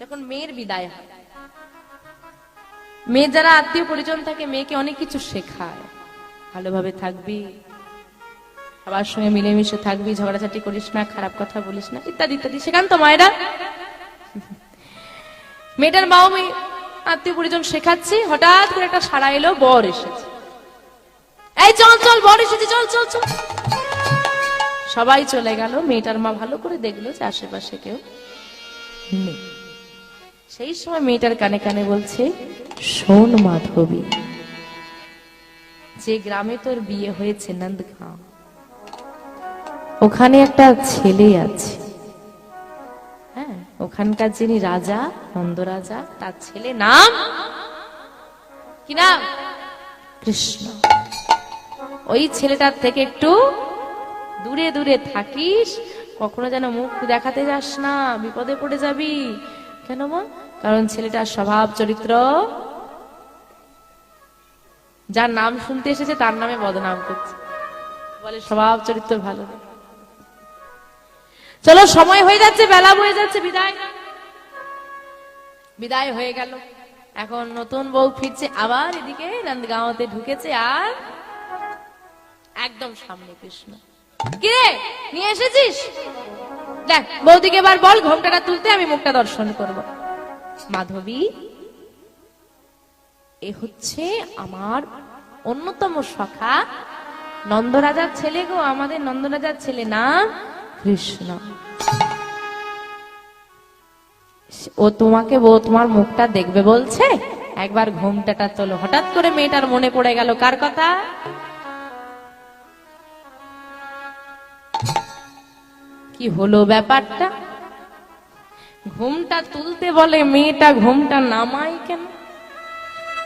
যখন মেয়ের বিদায় হয়। মেয়ে যারা আত্মীয় পরিজন থাকে, মেয়েকে অনেক কিছু শেখায়। ভালোভাবে থাকবি, সবার সঙ্গে মিলেমিশে থাকবি, ঝগড়াঝাটি করিস না, খারাপ কথা বলিস না, ইত্যাদি ইত্যাদি। শেখান তো মায়েরা। মেয়েটার মাও মেয়ে, আত্মীয় পরিজন শেখাচ্ছি। হঠাৎ করে একটা সাড়া এলো, বর এসেছে। এই চল চল, বর এসেছে, চল চল চল। সবাই চলে গেল। মেয়েটার মা ভালো করে দেখল যে আশেপাশে কেউ নেই। সেই সময় মেয়েটার কানে কানে বলছে শোন মাধবী। যে গ্রামে তোর বিয়ে হয়েছে নন্দগাঁও ওখানে একটা ছেলে আছে। হ্যাঁ ওখানকার যিনি রাজা নন্দরাজা তার ছেলে নাম? কি নাম? কৃষ্ণ। ওই ছেলেটার থেকে একটু দূরে দূরে থাকিস কখনো যেন মুখ দেখাতে যাস না বিপদে পড়ে যাবি। কেন মা? কারণ ছেলেটার স্বভাব চরিত্র। যার নাম শুনতে এসেছে, তার নামে বদনাম করছে। বলে স্বভাব চরিত্র ভালো চলো, সময় হয়ে যাচ্ছে, বেলা হয়ে যাচ্ছে, বিদায় বিদায় হয়ে গেল। এখন নতুন বউ ফিরছে, আবার এদিকে নন্দগাঁওতে ঢুকেছে, আর একদম সামনে কৃষ্ণ। কিরে, নিয়ে এসেছিস? দেখ, বৌদিকে এবার বল, ঘোমটাটা তুলতে আমি মুখটা দর্শন করব। মাধবী, এ হচ্ছে আমার অন্যতম সখা, নন্দরাজার ছেলে গো, আমাদের নন্দরাজার ছেলে না, কৃষ্ণ। ও তোমাকে বউ, তোমার মুখটা দেখবে বলছে? একবার ঘোমটাটা তোলো। হঠাৎ করে মেয়েটার মনে পড়ে গেল, কার কথা? কি হলো ব্যাপারটা? ঘুমটা তুলতে বলে মেয়েটা ঘুমটা নামাই কেন?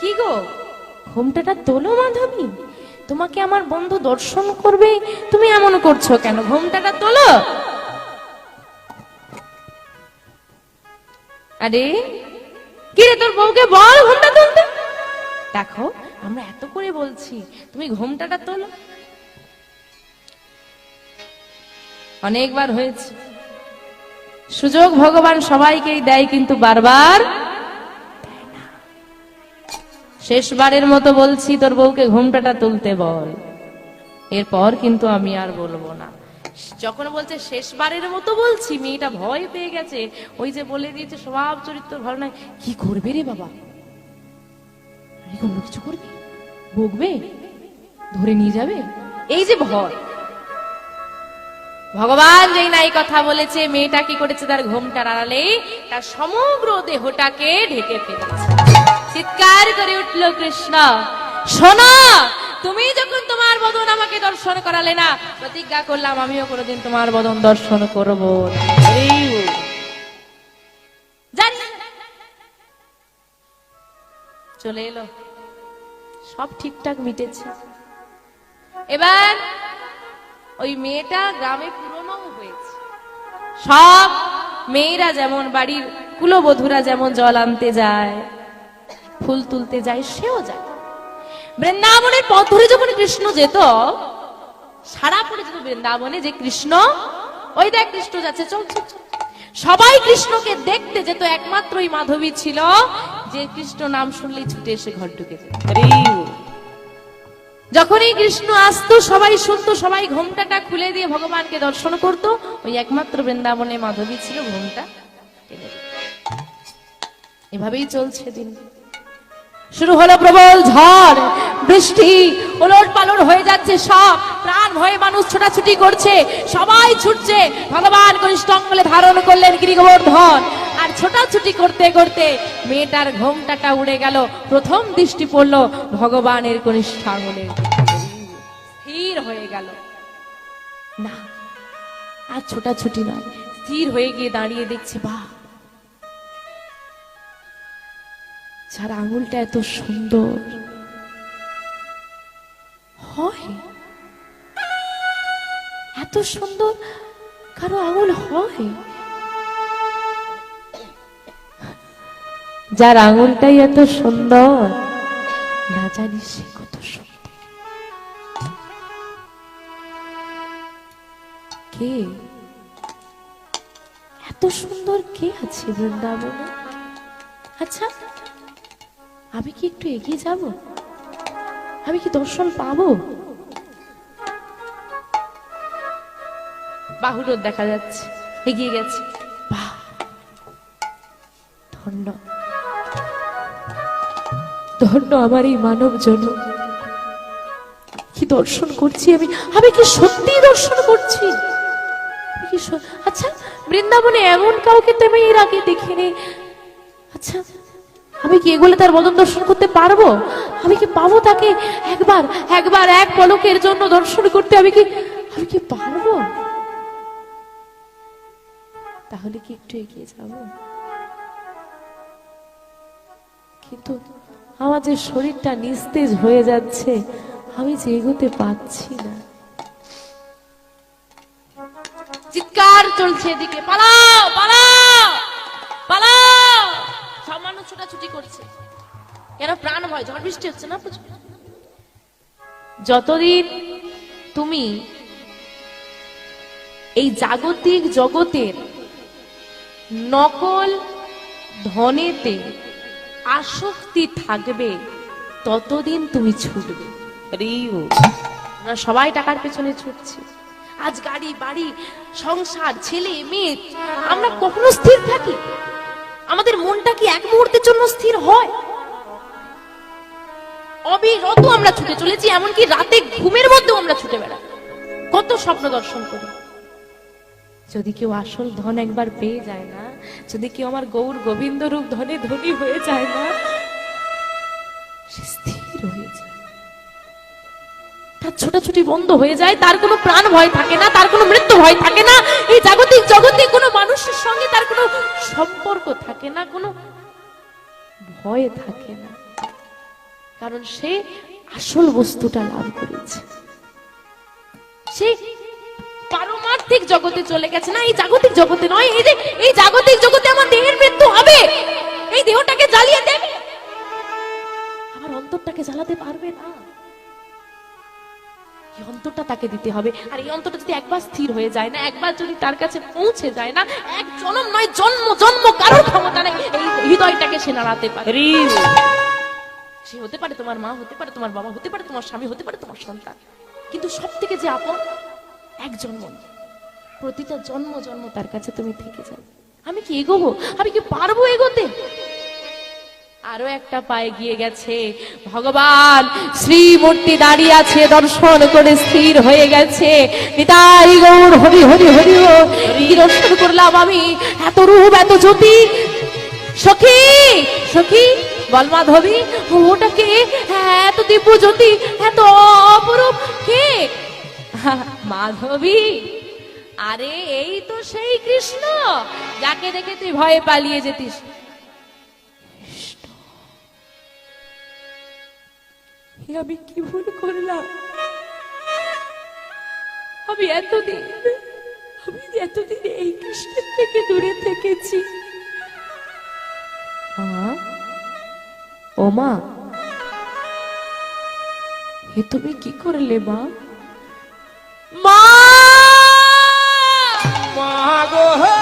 কি গো, ঘুমটাটা তোলো মাধবী। তোমাকে আমার বন্ধু দর্শন করবে, তুমি এমন করছ কেন? ঘুমটাটা তোলো। আরে, কি রে তোর বউকে বল ঘুমটা তুলতে? দেখো, আমরা এত করে বলছি, তুমি ঘুমটাটা তোলো। অনেকবার হয়েছে। সুযোগ ভগবান সবাইকেই দেয়, কিন্তু বারবার। শেষবারের মতো বলছি, তোর বউকে ঘুমটাটা তুলতে বল। এরপর কিন্তু আমি আর বলব না। যখন বলছে শেষবারের মতো বলছি, মেয়েটা ভয় পেয়ে গেছে। ওই যে বলে দিয়েছে, স্বভাব চরিত্র ভালো নয়। কি করবে রে বাবা? কিছু করবে? বকবে ধরে নিয়ে যাবে? এই যে ভয়। ভগবান যেই নাই কথা বলেছে, মেয়েটা কি করেছে, তার ঘুমটার আড়ালে, তার সমগ্র দেহটাকে ঢেকে ফেলেছে। চিৎকার করে উঠল কৃষ্ণ, শোনো, তুমি যখন তোমার বদন আমাকে দর্শন করালে না, প্রতিজ্ঞা করলাম, আমিও কোনোদিন তোমার বদন দর্শন করব না। এই চলে এলো। সব ঠিকঠাক মিটেছে। এবার ওই মেয়েটা গ্রামে পুরনো হয়েছে। সব মেয়েরা যেমন বাড়ির কুলবধূরা যেমন জল আনতে যায়, ফুল তুলতে যায়, সেও যায়। বৃন্দাবনের পথ ধরে যখন কৃষ্ণ যেত, সারা পড়ে যেত বৃন্দাবনে যে কৃষ্ণ, ওই দেখ কৃষ্ণ যাচ্ছে চল চল। সবাই কৃষ্ণকে দেখতে যেত একমাত্র ওই মাধবী ছিল, যে কৃষ্ণ নাম শুনলেই ছুটে এসে ঘর ঢুকে যেত যখনই কৃষ্ণ আসতো, সবাই শুনতো, সবাই ঘোমটাটা খুলে দিয়ে ভগবানকে দর্শন করত। ওই একমাত্র বৃন্দাবনে মাধবী ছিল, ঘোমটা এভাবেই চলছে দিন। শুরু হলো প্রবল ঝড়, বৃষ্টি, ওলট পালট হয়ে যাচ্ছে সব। প্রাণ ভয়ে মানুষ ছোটাছুটি করছে, সবাই ছুটছে। ভগবান কনিষ্ঠ অঙ্গলে ধারণ করলেন গিরিগোবর্ধন। আর ছোটাছুটি করতে করতে মেয়েটার ঘোমটাটা উড়ে গেল। প্রথম দৃষ্টি পড়ল ভগবানের কনিষ্ঠ আঙুলে স্থির হয়ে গেল। না, আর ছোটাছুটি নয়, স্থির হয়ে গিয়ে দাঁড়িয়ে দেখছি, বাহ! যার আঙুলটা এত সুন্দর। হয়? এত সুন্দর কারও আঙুল হয়? যার আঙুলটাই এত সুন্দর, না জানি সে কত সুন্দর কে? এত সুন্দর কে আছে বৃন্দাবনে? আচ্ছা আমি কি একটু এগিয়ে যাব? আমি কি দর্শন পাবো? বাহুরোদ দেখা যাচ্ছে, এগিয়ে গেছে। বাহ! ধন্য। ধন্য আমার এই মানব কি দর্শন করছি আমি? আমি কি সত্যি দর্শন করছি? আচ্ছা বৃন্দাবনে এমন কাউকে তো আমি এর আগে দেখিনি। আচ্ছা আমি কি এগুলো তার বদন দর্শন করতে পারব? আমি কি পাবো তাকে একবার একবার এক পলকের জন্য দর্শন করতে আমি কি আমি কি পারব? তাহলে কি একটু এগিয়ে যাব? কিন্তু আমার যে শরীরটা নিস্তেজ হয়ে যাচ্ছে। আমি যে এগোতে পারছি না। চিৎকার চলছে এদিকে। পালাও পালাও পালাও। সব মানুষ ছোটাছুটি করছে। কেন প্রাণ ভয়? ঝড় বৃষ্টি হচ্ছে না প্রচুর যতদিন তুমি এই জাগতিক জগতের নকল ধনেতে আসক্তি থাকবে ততদিন তুমি ছুটবে। আমরা সবাই টাকার পেছনে ছুটছি। আজ গাড়ি বাড়ি সংসার ছেলে মেয়ে আমরা কখনো স্থির থাকি? আমাদের মনটা কি এক মুহূর্তের জন্য স্থির হয়? অবিরত আমরা ছুটে চলেছি এমনকি রাতে ঘুমের মধ্যেও আমরা ছুটে বেড়াই। কত স্বপ্ন দর্শন করি। যদি কেউ আসল ধন একবার পেয়ে যায় না যদি কেউ আমার গৌর গোবিন্দ রূপ ধনে ধনী হয়ে যায় না স্থির হয়ে যায়। তার ছোটাছুটি বন্ধ হয়ে যায়, তার কোনো প্রাণ ভয় থাকে না, তার কোনো মৃত্যু ভয় থাকে না। এই জাগতিক জগতে কোনো মানুষের সঙ্গে তার কোনো সম্পর্ক থাকে না, কোনো ভয় থাকে না। কারণ সে আসল বস্তুটা লাভ করেছে। সে পারমার্থিক জগতে চলে গেছে না এই জাগতিক জগতে নয় এই যে এই জাগতিক জগতে আমার দেহের মৃত্যু হবে। এই দেহটাকে জ্বালিয়ে দেবে। আমার অন্তরটাকে জ্বালাতে পারবে না। এই অন্তরটা তাকে দিতে হবে। আর এই অন্তরটা যদি একবার স্থির হয়ে যায় না একবার যদি তার কাছে পৌঁছে যায় না এক জন্ম নয় জন্ম জন্ম কারোর ক্ষমতা নেই এই হৃদয়টাকে সে নাড়াতে পারে। সে হতে পারে তোমার মা হতে পারে তোমার বাবা হতে পারে তোমার স্বামী হতে পারে তোমার সন্তান। কিন্তু সব থেকে যে আপন এক জন্ম নয়। প্রতিটা জন্ম জন্ম তার কাছে তুমি থেকে যাবে আমি কি এগোবো? আমি কি পারব এগোতে? আরও একটা পায়ে গিয়ে গেছে। ভগবান শ্রীমূর্তি দাঁড়িয়ে আছে, দর্শন করে স্থির হয়ে গেছে। নিতাই গৌর, হরি হরি হরি। কি দর্শন করলাম আমি। এত রূপ, এত জ্যোতি। সখী সখী, বল মাধবী ওটা কে এত দিব্য জ্যোতি, এত অপরূপ কে? মাধবী। আরে এই তো সেই কৃষ্ণ যাকে দেখে তুই ভয়ে পালিয়ে যেতিস। আমি কি ভুল করলাম? আমি এতদিন আমি এতদিন এই কৃষ্ণের থেকে দূরে থেকেছি। ও মা এ তুমি কি করলে মা? Lagoa!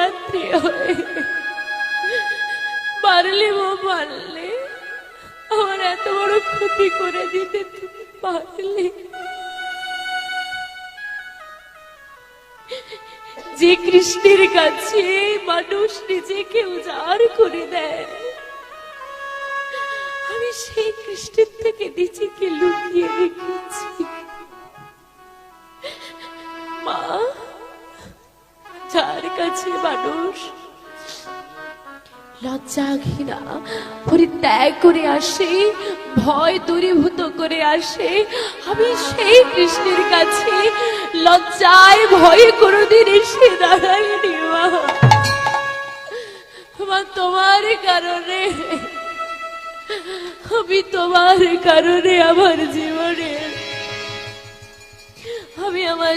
জন্মদাত্রী হয়ে পারলে মা পারলে আমার এত বড় ক্ষতি করে দিতে তুমি পারলে। যে কৃষ্ণের কাছে মানুষ নিজেকে উজাড় করে দেয়, আমি সেই কৃষ্ণের থেকে নিজেকে লুকিয়ে রেখেছি। কাছে মানুষ। লজ্জা ঘৃণা পরিত্যাগ করে আসে, ভয় দূরীভূত করে আসে। আমি সেই কৃষ্ণের কাছে লজ্জায় ভয়ে কোনোদিন এসে দাঁড়াইনি, মা। তোমার কারণে, আমি তোমার কারণে আমার জীবনে, আমি আমার